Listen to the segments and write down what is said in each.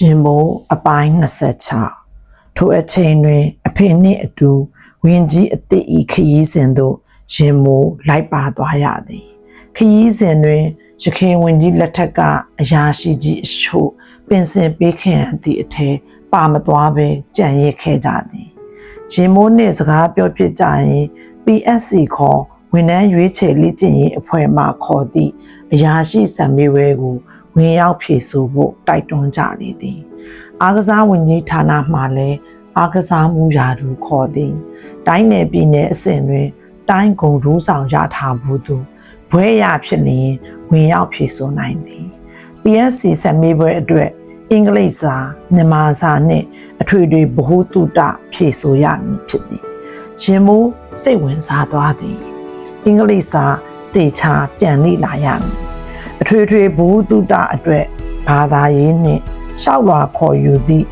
ရှင်မိုးအပိုင်း26ထိုအချိန်တွင် အဖေနှင့်အတူဝင်းကြီးအစ်စ်ဤခရီးစဉ်သို့ရှင်မိုးလိုက်ပါသွားရသည်ခရီးစဉ်တွင်ရခင်ဝင်းကြီးလက်ထက်ကအရာရှိကြီးအချို့ပင်စင်ပေးခင်အသည့်အထဲပါမသွားဘဲကြံ့ရစ်ခဲ့ကြသည်ရှင်မိုးနှင့်စကားပြောဖြစ်ကြရင် PSC ခေါ်ဝန်ထမ်းရွေးချယ်လေ့ကျင့်ရေးအဖွဲ့မှခေါ်သည့်အရာရှိစံမေးဝဲကို ဝင်ရောက်ဖြေဆိုဖို့တိုက်တွန်းကြလေသည်အားကစားဝန်ကြီးဌာနမှလည်းအားကစားမှုရာထူးခေါ်သည်တိုင်းနယ်ပြည်နယ်အဆင့်တွင် တိုင်းဂုံရူးဆောင်ရထားဘူးသူဘွဲရဖြစ်လျင်ဝင်ရောက်ဖြေဆိုနိုင်သည် PSC စံမေးပွဲအတွက်အင်္ဂလိပ်စာမြန်မာစာနှင့်အထွေထွေဗဟုသုတဖြေဆိုရမည်ဖြစ်သည်ရှင်မိုးစိတ်ဝင်စားသွားသည်အင်္ဂလိပ်စာတေချာပြန်လေ့လာရမည် အထွေထွေဘုတုတအတွက်ဘာသာရေးနှင့်ရှောက်လွာခေါ်ယူသည့်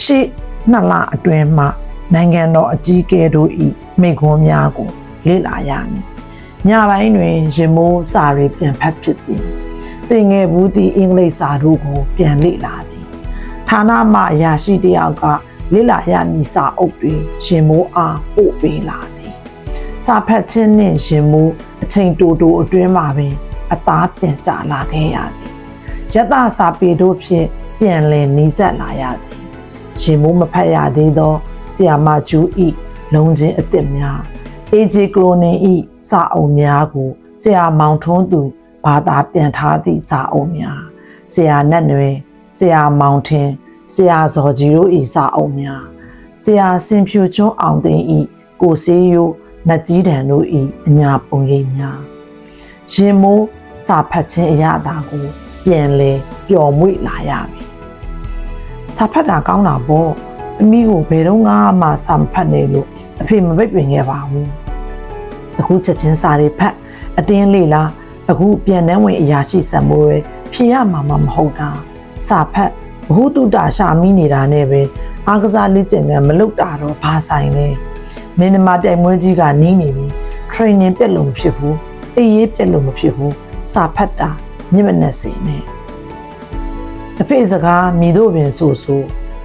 ရှေ့နှစ်လအတွင်းမှနိုင်ငံတော်အကြီးအကဲတို့၏မိန့်ခွန်းများကိုလေ့လာရမည်ညပိုင်းတွင်ရင်မိုးစာရီပြန်ဖတ်ဖြစ်သည်သင်ငယ်ဘူးသည့်အင်္ဂလိပ်စာတို့ကိုပြန်လေ့လာသည်ဌာနမှအရာရှိတစ်ယောက်ကလေ့လာရမည်စာအုပ်တွေရင်မိုးအားပို့ပေးလာသည်စာဖတ်ခြင်းနှင့်ရှင်မှုအချိန်တိုတိုအတွင်းမှာပင် အသားပြန်ကျလာခဲ့ရသည်ယတစာပေတို့ဖြင့်ပြန်လည်နီးစပ်လာရသည်ရှင်မှုမဖတ်ရသေးသောဆီယာမကျူးဤလုံချင်းအစ်စ်များအေဂျီကလိုနင်ဤစာအုပ်များကိုဆရာမောင်ထွန်းသူဘာသာပြန်ထားသည့်စာအုပ်များဆရာနတ်နွယ်ဆရာမောင်ထင်ဆရာဇော်ကြီးတို့ဤစာအုပ်များဆရာစင်ဖြူကျွန်းအောင်သိန်းဤကိုစေးရိုးနတ်ကြီးတန်တို့ဤအညာပုံရိပ်များရင်မိုး စာဖတ်ခြင်းအရသာကိုပြန်လဲပျော်မွေ့လာရပြီစာဖတ်တာကောင်းတာပေါ့သမီးကိုဘယ်တော့မှစာမဖတ်နေလို့အဖေမပိတ်ပင်ခဲ့ပါဘူးအခုချက်ချင်းစာတွေဖတ်အတင်းလေလားအခုပြန်နှဲဝင်အရာရှိစံမိုးရယ်ဖြေရမှာမမဟုတ်တာစာဖတ်ဘ ഹു တုတရှာမိနေတာနဲ့ပဲအားကစားလေ့ကျင့်ခန်းမလုပ်တာတော့ဘာဆိုင်လဲမင်းနမပြိုင်ပွဲကြီးကနီးနေပြီ training ပြက်လို့မဖြစ်ဘူးအေးရေးပြက်လို့မဖြစ်ဘူး စာဖတ်တာမြင့်မနဲ့စေနဲ့အဖေစကားမိတို့ပင်ဆိုဆို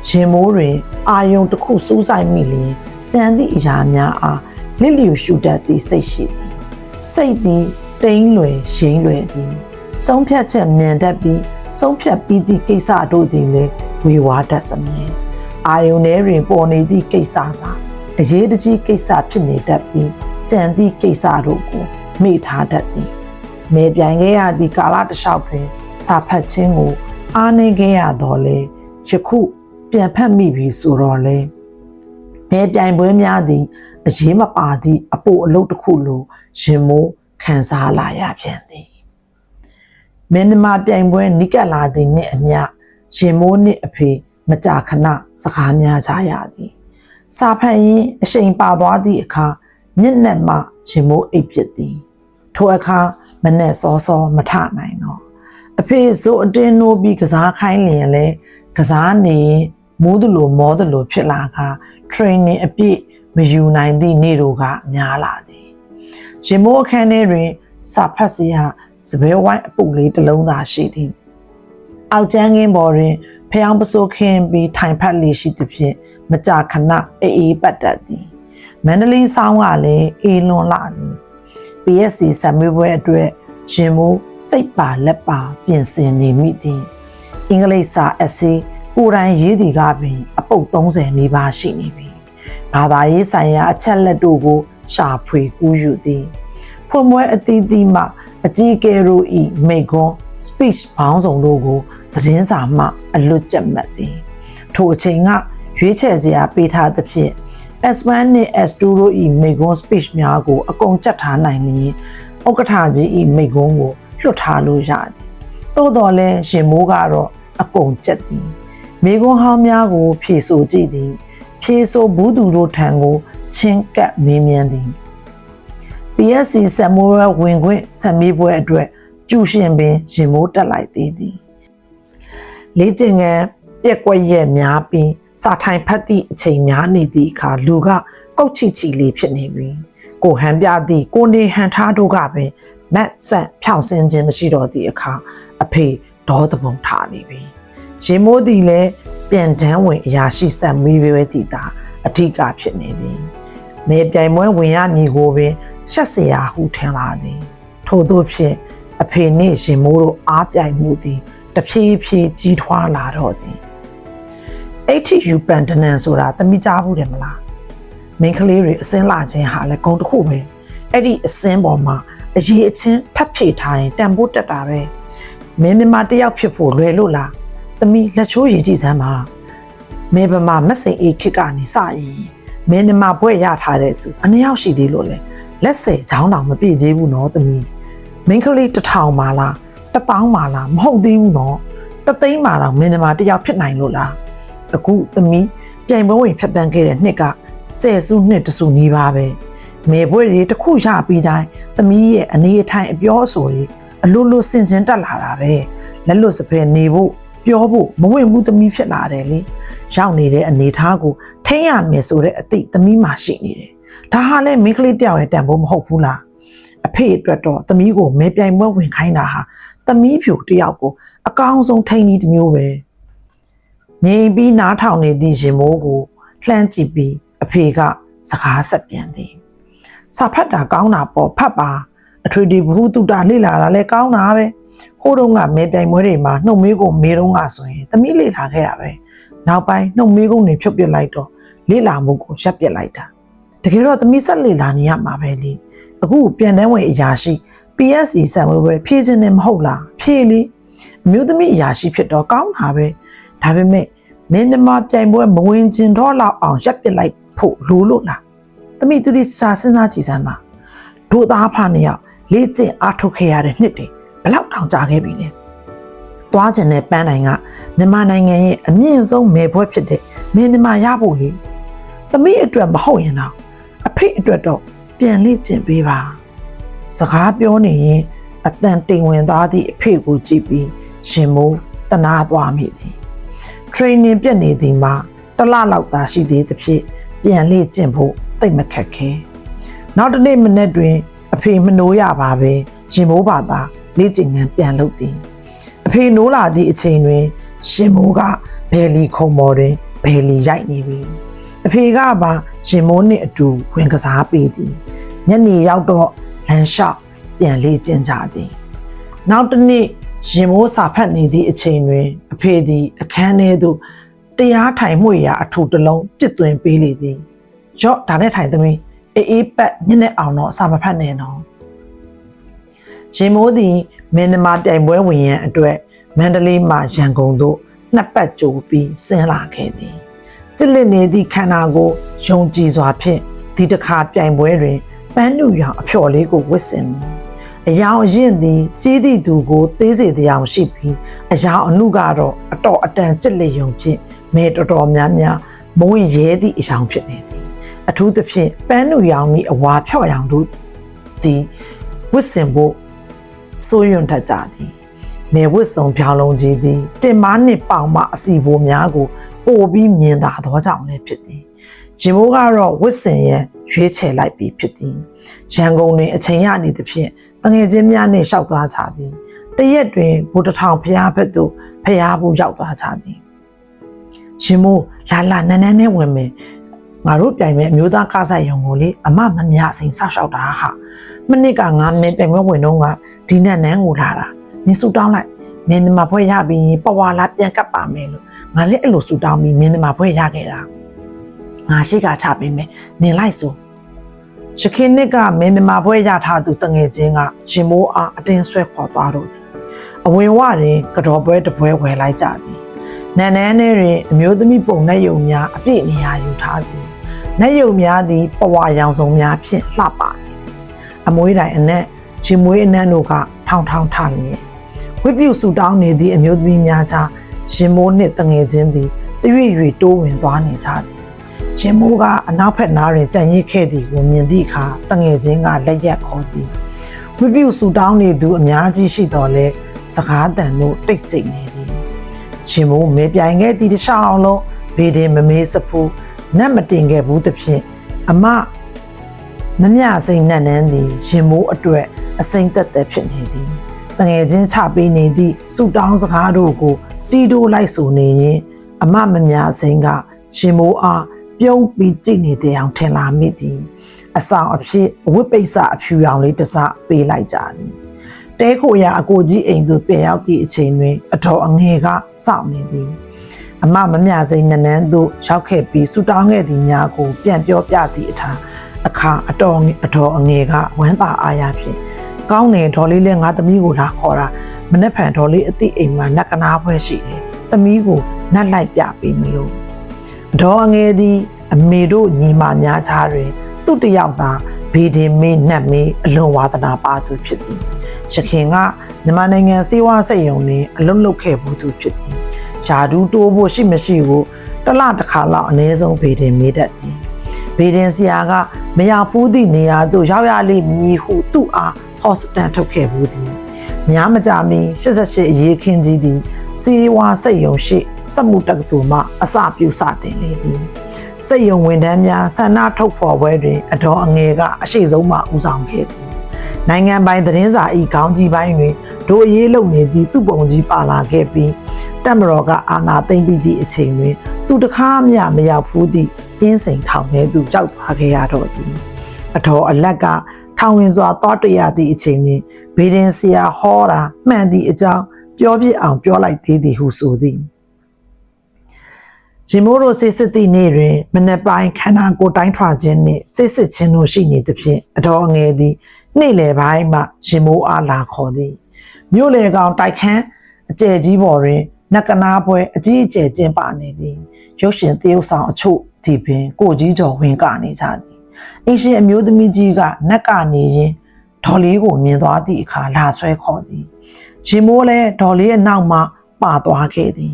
ရင်မိုးတွင်အာယုံတစ်ခုစူးဆိုင်မိလျင်ကြံသည့်အရာများအားလစ်လျူရှုတတ်သည့်စိတ်ရှိသည်စိတ်သည်တိမ်လွယ်ရှိန်လွယ်သည်ဆုံးဖြတ်ချက်မြန်တတ်ပြီးဆုံးဖြတ်ပြီးသည့်ကိစ္စတို့သည်လည်းဝေဝါးတတ်စမြင်အာယုန်ထဲတွင်ပေါ်နေသည့်ကိစ္စသာအရေးတကြီးကိစ္စဖြစ်နေတတ်ပြီးကြံသည့်ကိစ္စတို့ကိုမေ့ထားတတ်သည် မေပြိုင်ခဲ့ရသည့်ကာလတစ်လျှောက်တွင် စာဖတ်ခြင်းကို အားနည်းခဲ့ရတော့လေယခုပြန်ဖတ်မိပြီဆိုတော့လေမေပြိုင်ပွဲများသည်အရေးမပါသည့်အပိုအလုပ်တစ်ခုလိုရင်မိုးခံစားလာရပြန်သည်မင်းမပြိုင်ပွဲနိကပ်လာသည်နှင့်အမျှရင်မိုးနှင့်အဖေမကြာခဏစကားများကြရသည်စာဖတ်ရင်အရှိန်ပါသွားသည့်အခါမျက်နှာမှရင်မိုးအိပ်ပစ်သည်ထိုအခါ မနဲ့စောစောမထနိုင်တော့အဖေစိုးအတင်းနိုးပြီးကစားခိုင်းလျင်လဲကစားနေရင်မိုးသလိုမောသလိုဖြစ်လာက training အပြည့်မယူနိုင်သည့်နေ့တို့ကများလာသည်ရင်မိုးအခန်းထဲတွင်စာဖတ်စရာစပယ်ဝိုင်းအပုတ်လေးတစ်လုံးသာရှိသည်အောက်ကျန်းကင်းပေါ်တွင်ဖျောင်းပစိုးခင်းပြီးထိုင်ဖတ်လေးရှိသဖြင့်မကြာခဏအေးအေးပတ်တတ်သည်မန္တလေးဆောင်းကလည်းအေးလွန်လာသည် PSC ဆံမွေးပွဲအတွက်ရင်မိုးစိတ်ပါလက်ပါ ပြင်ဆင်နေမိသည်အင်္ဂလိပ်စာအစီကိုယ်တိုင်ရေးသည်ကပင်အပုတ်30နီးပါးရှိနေပြီဘာသာရေးဆိုင်ရာအချက်လက်တို့ကို ရှာဖွေကူးယူသည်ဖွင့်ပွဲအသီးသီးမှအကြီးအကဲတို့၏မိကွန်း speech ဘောင်းဆောင်တို့ကိုသတင်းစာမှ အလွတ်ကျက်မှတ်သည်ထိုအချိန်ကရွေးချယ်စရာပေးထားသဖြင့် S1 နဲ့ S2 တို့၏မိကွန်း speech များကိုအကုန်ကြက်ထားနိုင်လျင်ဥက္ကဋ္ဌကြီး၏မိကွန်းကိုလွတ်ထားလို့ရသည်သို့တော်လည်းရှင်မိုးကတော့အကုန်ကြက်သည်မိကွန်းဟောင်းများကို ဖြေဆိုကြည့်သည်ဖြေဆိုဘူးသူတို့ထံကိုချင်းကပ်မေးမြန်းသည် PSC စက်မိုးရဝင်ခွင့်ဆက်မေးပွဲအတွက်ကျူရှင်ပင်ရင်မိုးတက်လိုက်သေးသည်လေးကျင်ငယ်ပြက်ကွက်ရက်များပြီး စာထိုင်ဖတ်သည့်အချိန်များနေသည့်အခါလူကကုတ်ချီချီလေးဖြစ်နေပြီကိုဟန်ပြသည့်ကိုနေဟန်ထားတို့ကပင်မက်ဆက်ဖြောင်ဆင်းခြင်းမရှိတော့သည့်အခါအဖေဒေါသပုံထားနေပြီ ရင်မိုးသည်လည်းပြန်တန်းဝင်အရာရှိဆက်မီးပဲတည်တာအထီးကဖြစ်နေသည်နေပြိုင်ပွဲဝင်ရမည်ကိုပင်ရှက်เสียဟုထင်လာသည် ထို့သောဖြင့်အဖေနှင့်ရင်မိုးတို့အားပြိုင်မှုသည်တဖြည်းဖြည်းကြီးထွားလာတော့သည် ATU ပန်တနန်ဆိုတာတမိကြဘူးတယ်မလားမင်းကလေးတွေအစင်းလာခြင်းဟာလည်းဂုံတစ်ခုပဲအဲ့ဒီအစင်းပေါ်မှာအရေးအချင်းထပ်ဖြည့်ထားရင်တန်ဖိုးတက်တာပဲမင်းမမတယောက်ဖြစ်ဖို့လွယ်လို့လားသမီးလက်ချိုးရည်ကြည့်စမ်းပါမေဗမာမက်စိန်အေခစ်ကနေစရင်မင်းမမဘွဲ့ရထားတဲ့သူအနည်းရောက်ရှိသေးလို့လေလက်ဆယ်ချောင်းတောင်မပြည့်သေးဘူးနော်သမီးမင်းကလေးတစ်ထောင်ပါလားတစ်တောင်းပါလားမဟုတ်သေးဘူးနော်တသိန်းပါတော့မင်းမမတယောက်ဖြစ်နိုင်လို့လား အခုသမီးပြိုင်ပွဲဝင်ဖြတ်တန်းခဲ့တဲ့နှစ်ကဆယ်စုနှစ်တစုနီးပါးပဲမေဘွဲတွေတစ်ခုရပြီးတိုင်းသမီးရဲ့အနေအထိုင်အပြောအဆိုတွေအလိုလိုစင်ကျင်တက်လာတာပဲလက်လွတ်စပယ်နေဖို့ပြောဖို့မဝင်ဘူးသမီးဖြစ်လာတယ်လေရောက်နေတဲ့အနေထားကိုထိမ့်ရမယ်ဆိုတဲ့အသည့်သမီးမှရှိနေတယ်ဒါဟာလည်းမိန်းကလေးတယောက်ရဲ့တန်ဖိုးမဟုတ်ဘူးလားအဖေအတွက်တော့သမီးကိုမဲပြိုင်ပွဲဝင်ခိုင်းတာဟာသမီးဖြူတယောက်ကိုအကောင်းဆုံးထိန်းနည်းတစ်မျိုးပဲ ငြိမ်ပြီးနားထောင်နေသည့်ရင်မိုးကိုလှမ်းကြည့်ပြီးအဖေကစကားဆက်ပြန်သည်စာဖတ်တာကောင်းတာပေါ့ဖတ်ပါအထွေထွေဘ ഹു တုတာလေ့လာတာလည်းကောင်းတာပဲဟိုးတုန်းကမဲပြိုင်ပွဲတွေမှာနှုတ်မေးကိုမေးတော့ကဆိုရင်သမီးလေ့လာခဲ့ရပဲနောက်ပိုင်းနှုတ်မေးကုန်တွေဖြုတ်ပစ်လိုက်တော့လေ့လာမှုကိုရပ်ပစ်လိုက်တာတကယ်တော့သမီးဆက်လေ့လာနေရမှာပဲလေအခုပြန်တန်းဝင်အရာရှိ PSC ဆံဝဲပဲဖြည့်ခြင်းနဲ့မဟုတ်လားဖြည့်လေအမျိုးသမီးအရာရှိဖြစ်တော့ကောင်းတာပဲ ဒါပေမဲ့မင်းမြမပြိုင်ပွဲမဝင်ကျင်တော့လောက်အောင်ရပ်ပစ်လိုက်ဖို့လိုလို့လားတမိတတိစာစဉ်းစားကြည့်စမ်းပါတို့သားဖာနှစ်ယောက်လေ့ကျင့်အားထုတ်ခဲ့ရတဲ့နှစ်တွေဘယ်လောက်တောင်ကြာခဲ့ပြီလဲသွားကျင်တဲ့ပန်းနိုင်ကမြန်မာနိုင်ငံရဲ့အမြင့်ဆုံးမယ်ပွဲဖြစ်တဲ့မင်းမြမရဖို့လေတမိအတွက်မဟုတ်ရင်တော့အဖေအတွက်တော့ပြန်လေ့ကျင့်ပေးပါစကားပြောနေရင်အတန်တိမ်ဝင်သွားသည့်အဖေကိုကြည့်ပြီးရှင်မိုးတနာသွားမိသည် training ပြက်နေသည်မှာတစ်လလောက်သာရှိသေးသဖြင့်ပြန်လေ့ကျင့်ဖို့တိတ်မခက်ခဲနောက်တစ်နေ့မနေ့တွင် အဖေမနိုးရပါပဲရင်မိုးပါသာလေ့ကျင့်ငန်းပြန်လုပ်သည်အဖေနိုးလာသည့်အချိန်တွင်ရှင်မိုးကဘယ်လီခုံမော်တွင်ဘယ်လီရိုက်နေပြီအဖေကပါရင်မိုးနှင့်အတူဝင်ကစားပေးသည်ညနေရောက်တော့လမ်းလျှောက်ပြန်လေ့ကျင့်ကြသည်နောက်တစ်နေ့ ရင်မိုးစာဖတ်နေသည့်အချိန်တွင် အဖေသည် အခန်းထဲသို့တရားထိုင်မှုရာအထူတစ်လုံးပြစ်သွင်းပေးလေသည်။ရော့ဒါနဲ့ထိုင်သမီးအေးအေးပတ်ညနေအောင်တော့စာမဖတ်နဲ့နော်။ရင်မိုးသည်မင်းနမပြိုင်ပွဲဝင်ရန်အတွက်မန္တလေးမှရန်ကုန်သို့နှစ်ပတ်ကြိုပြီးဆင်းလာခဲ့သည်။စစ်လက်နေသည့်ခန္ဓာကိုယုံကြည်စွာဖြင့်ဒီတစ်ခါပြိုင်ပွဲတွင်ပန်းနူရောင်အဖျော်လေးကိုဝတ်ဆင်မည် အယောင်အရင့်သည်ကြီးသည့်သူကိုသေးစေတရားရှိပြီးအယောင်အနုကတော့အတော်အတန်ကြစ်လက်ယုံဖြင့်မဲတော်တော်များများမဝင်ရဲသည့်အယောင်ဖြစ်နေသည်အထူးသဖြင့်ပန်းနူရောင်ဤအဝါဖြော့ရောင်တို့သည်ဝစ်စင်ဖို့စိုးရွံ့ထကြသည်မဲဝစ်စုံဖြောင်းလုံးကြီးသည်တင်မားနှင့်ပေါင်မအစီဘိုးများကိုပို့ပြီးမြင်သာသောကြောင့်လည်းဖြစ်သည်ဂျင်မိုးကတော့ဝစ်စင်ရဲ့ရွေးချယ်လိုက်ပြီးဖြစ်သည်ရန်ကုန်တွင်အချိန်ရနေသဖြင့်တ ငယ်ချင်းများနှင့်လျှောက်သွားကြသည်တရက်တွင်ဘုဒ္ဓထောင်ဖျားဘက်သို့ဖျားဘူးရောက်သွားကြသည်ရှင်မိုးလာလာနန်းနန်းနဲ့ဝင်မယ်ငါတို့ပြိုင်မဲ့အမျိုးသားကားဆိုင်ရုံကိုလေအမမမြစိန်ဆောက်ရှောက်တာဟာမနစ်ကငါမင်းပြိုင်ပွဲဝင်တော့ကဒီနန်းနန်းကိုလာတာနင်းဆူတောင်းလိုက်မင်းမဖွဲရပြီးရင်ပဝါလာပြန်ကပ်ပါမယ်လို့ငါလည်းအဲ့လိုဆူတောင်းပြီးမင်းမဖွဲရခဲ့တာငါရှိကချပေးမယ်နင်လိုက်ဆို ရခင်နှစ်ကမင်းမြမဘွဲရထားသူတငယ်ချင်းကရှင်မိုးအားအတင်းဆွဲခေါ်သွားတော့သည်အဝင်ဝတွင်ကတော်ပွဲတစ်ပွဲဝယ်လိုက်ကြသည်နန်းနန်းထဲတွင်အမျိုးသမီးပုံနှက်ယုံများအပြည့်နေရာယူထားသည်နှက်ယုံများသည်ပဝါရောင်စုံများဖြင့်လှပနေသည်အမွေးတိုင်အနက်ရှင်မွေးအနက်တို့ကထောင်ထောင်ထလျက်ဝိပုဆူတောင်းနေသည့်အမျိုးသမီးများကြားရှင်မိုးနှင့်တငယ်ချင်းသည်တရွေ့ရွေ့တိုးဝင်သွားနေကြသည် ရှင်မိုးကအနောက်ဖက်နားတွင်ကြံ့ရစ်ခဲ့သည်ကိုမြင်သည့်အခါတငယ်ချင်းကလက်ရက်ခေါ်သည်ဝိပုဆူတောင်းနေသူအများကြီးရှိတော်လဲစကားတန်တို့တိတ်ဆိတ်နေသည်ရှင်မိုးမေပြိုင်ခဲ့သည့်တစ်ချောင်းလုံးဘေးတင်မမေးစဖူးနတ်မတင်ခဲ့ဘူးသဖြင့်အမမမြစိန်နတ်နန်းသည်ရှင်မိုးအတွက်အစိမ့်သက်သက်ဖြစ်နေသည်တငယ်ချင်းချပေးနေသည့်ဆူတောင်းစကားတို့ကိုတီတိုးလိုက်ဆိုနေရင်အမမများစိန်ကရှင်မိုးအား ပြုံးပြီးကြည့်နေတဲ့အောင်ထင်လာမိသည်အဆောင်အဖြစ်အဝိပိဿအဖြူရောင်လေးတစ်စပေးလိုက်ကြသည်တဲခိုရအကိုကြီးအိမ်သို့ပြန်ရောက်သည့်အချိန်တွင်အတော်အငယ်ကစောင့်နေသည်အမမမြစိန်နနန်းသို့ရောက်ခဲ့ပြီးဆူတောင်းခဲ့သည်များကို ပြန်ပြောပြသည့်အထာအခါအတော်ငယ်အတော်အငယ်ကဝမ်းသာအားရဖြင့်ကောင်းတယ်ဒေါ်လေးလည်းငါသမီးကိုလာခေါ်တာမနေ့ဖန်ဒေါ်လေးအတိအိမ်မှာနတ်ကနာဖွဲရှိတယ်သမီးကိုနတ်လိုက်ပြပေးမလို့ ဒေါ်အငယ်သည် အမေတို့ညီမများချားတွင် သူ့တယောက်သာဘေဒီမေးနှက်မေးအလွန်ဝါသနာပါသူဖြစ်သည်ရခင်ကမြန်မာနိုင်ငံစေဝါစိတ်ယုံတွင်အလုံးလုခဲ့ဘူးသူဖြစ်သည်ယာဒူးတိုးဖို့ရှိမရှိကိုတစ်လတစ်ခါလောက်အနည်းဆုံးဘေဒင်မေးတတ်သည်ဘေဒင်ဆရာကမရဖူးသည့်နေရာသို့ရောက်ရလိမ့်မည်ဟုသူ့အားဟော့စတန်ထုတ်ခဲ့ဘူးသည်များမကြမီ88အရေးခင်းကြီးသည်စေဝါစိတ်ယုံရှိ စက်မှုတက္ကသိုလ်မှအစပြုစတင်လေသည်စိတ်ယုံဝန်ထမ်းများဆန္ဒထုတ်ဖော်ပွဲတွင်အတော်အငယ်ကအရှိဆုံးမှဦးဆောင်ခဲ့သည်နိုင်ငံပိုင်သတင်းစာ၏ခေါင်းကြီးပိုင်းတွင်ဒိုအရေးလုံနေသည့်သူ့ပုံကြီးပါလာခဲ့ပြီးတက်မတော်ကအာဏာသိမ်းပြီးသည့်အချိန်တွင်သူတကားမျှမရောက်ဖူးသည့်အင်းစိန်ထောင်ထဲသို့ကြောက်သွားခဲ့ရတော့သည်အတော်အလက်ကထောင်ဝင်စွာတောတရသည့်အချိန်တွင်ဘေဒင်ဆရာဟောတာမှန်သည့်အကြောင်းပြောပြအောင်ပြောလိုက်သေးသည်ဟုဆိုသည် ဂျင်မိုးတို့စစ်စစ်သည့်နေ့တွင်မနက်ပိုင်းခန္ဓာကိုယ်တိုင်းထွာခြင်းနှင့်စစ်စစ်ခြင်းတို့ရှိနေသဖြင့်အတော်အငယ်သည်နေ့လယ်ပိုင်းမှဂျင်မိုးအားလာခေါ်သည်မြို့လေကောင်တိုက်ခန်းအကျယ်ကြီးပေါ်တွင်နကနာပွဲအကြီးအကျယ်ကျင်းပနေသည်ရုပ်ရှင်သရုပ်ဆောင်အချို့ဒီပင်ကိုကြီးကျော်ဝင်ကနေကြသည်အင်ရှင်အမျိုးသမီးကြီးကနက်ကနေရင်ဒေါ်လေးကိုမြင်သွားသည့်အခါလာဆွဲခေါ်သည်ဂျင်မိုးလည်းဒေါ်လေးရဲ့နောက်မှပါသွားခဲ့သည်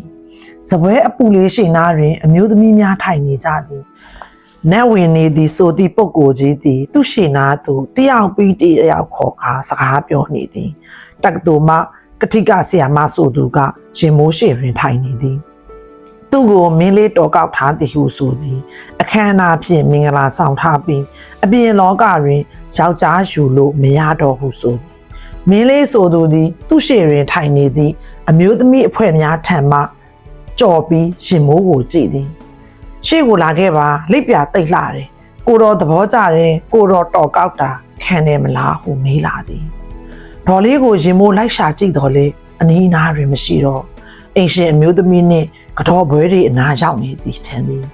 စပွဲအပူလေးရှိနာတွင် အမျိုးသမီးများထိုင်နေကြသည်နတ်ဝင်နေသည်ဆိုသည့်ပုဂ္ဂိုလ်ကြီးသည် သူရှိနာသူတယောက်ပြီးတယောက်ခေါ်ခါစကားပြောနေသည်တက္ကသိုလ်မှကတိကဆရာမဆိုသူကရင်မိုးရှိတွင်ထိုင်နေသည်သူ့ကိုမင်းလေးတော်ကောက်ထားသည်ဟုဆိုသည်အခမ်းအနားဖြင့်မင်္ဂလာဆောင်ထားပြီးအပြင်လောကတွင်ယောက်ျားယူလို့မရတော့ဟုဆိုသည်မင်းလေးဆိုသူသည် သူ့ရှိတွင်ထိုင်နေသည့်အမျိုးသမီးအဖွဲ့များထံမှ ကြော်ပြီးရှင်မိုးကိုကြည့်သည်ရှေ့ကိုလာခဲ့ပါလိပ်ပြတိတ်လှတယ်ကိုတော်သဘောကျတယ်ကိုတော်တော်ကောက်တာခံတယ်မလားဟုမေးလာသည်ဒေါ်လေးကိုရင်မိုးလိုက်ရှာကြည့်တော်လေအနီးအနားတွင်မရှိတော့အိမ်ရှင်အမျိုးသမီးနှင့်ကတော်ဘွဲတွေအနားရောက်နေသည်ထင်သည်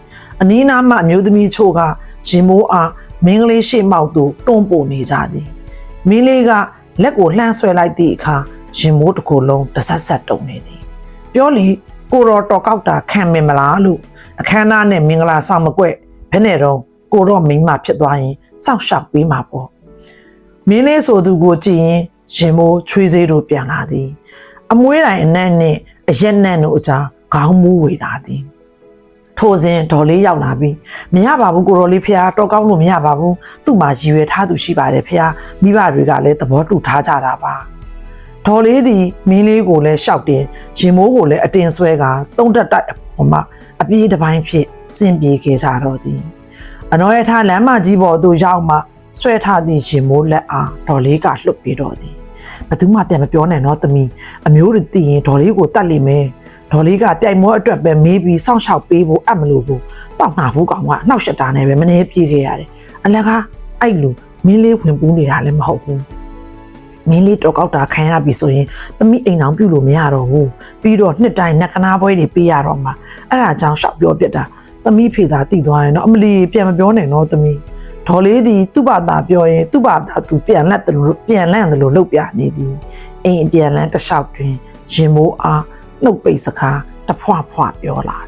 အနီးအနားမှအမျိုးသမီးချို့ကရင်မိုးအားမင်းကလေးရှေ့မောက်သို့တွန်းပို့နေကြသည်မင်းလေးကလက်ကိုလှမ်းဆွဲလိုက်သည့်အခါရင်မိုးတစ်ခုလုံးတဆက်ဆက်တုံနေသည် ပြောလေ ကိုတော်တော်ကောက်တာခံမင်မလားလို့အခမ်းအနားနဲ့မင်္ဂလာဆောင်မကွက်ဘယ်နဲ့တော့ကိုတော့မိန်းမဖြစ်သွားရင်စောင့်ရှောက်ပေးမှာပေါ့မင်းလေးဆိုသူကိုကြည့်ရင်ရင်မိုးချွေးစေးတို့ပြန်လာသည် အမွှေးတိုင်အနက်နဲ့အရက်နက်တို့အကြားခေါင်းမူးဝေလာသည်ထိုစဉ်ဒေါ်လေးရောက်လာပြီးမရပါဘူးကိုတော်လေးဖះတော်ကောင်းလို့မရပါဘူးသူ့မှာရည်ရွယ်ထားသူရှိပါတယ်ဖះမိဘတွေကလည်းသဘောတူထားကြတာပါ ဒေါ်လေးသည်မင်းလေးကိုလည်းရှောက်တင်ရင်မိုးကိုလည်းအတင်ဆွဲကတုံးတက်တိုက်အပေါ်မှာအပြေးတစ်ပိုင်းဖြစ်ဆင်ပြေခဲ့ကြတော့သည်အနော်ရထားလမ်းမကြီးပေါ်သို့ရောက်မှဆွဲထားသည့်ရင်မိုးလက်အားဒေါ်လေးကလှုပ်ပြီးတော့သည်ဘသူမှပြန်မပြောနဲ့နော်သမီးအမျိုးတွေသိရင်ဒေါ်လေးကိုတတ်လိမ့်မယ်ဒေါ်လေးကပြိုင်မောအတွက်ပဲမေးပြီးစောင့်ရှောက်ပေးဖို့အပ်မလို့ဘူးတောက်နာဘူးကောင်ကနှောက်ရှက်တာနဲ့ပဲမနေပြေးခဲ့ရတယ်အလကားအဲ့လိုမင်းလေးဝင်ပူးနေတာလည်းမဟုတ်ဘူး မင်းလေးတော့ကောက်တာခံရပြီဆိုရင်သမီးအိမ်အောင်ပြုတ်လို့မရတော့ဘူးပြီးတော့နှစ်တိုင်းနက်ကနာပွဲတွေပေးရတော့မှာအဲ့ဒါကြောင့်ရှောက်ပြောပြစ်တာသမီးဖေသာတည်သွားရင်တော့အမလီပြန်မပြောနဲ့နော်သမီးဒေါ်လေးဒီသူ့ဘာသာပြောရင်သူ့ဘာသာသူပြန်လက်တယ်လို့ပြန်လန့်တယ်လို့လုပ်ပြနေသည်အိမ်ပြန်လန့်တစ်လျှောက်တွင်ရင်မိုးအားနှုတ်ပိတ်စကားတဖွာဖွာပြောလာ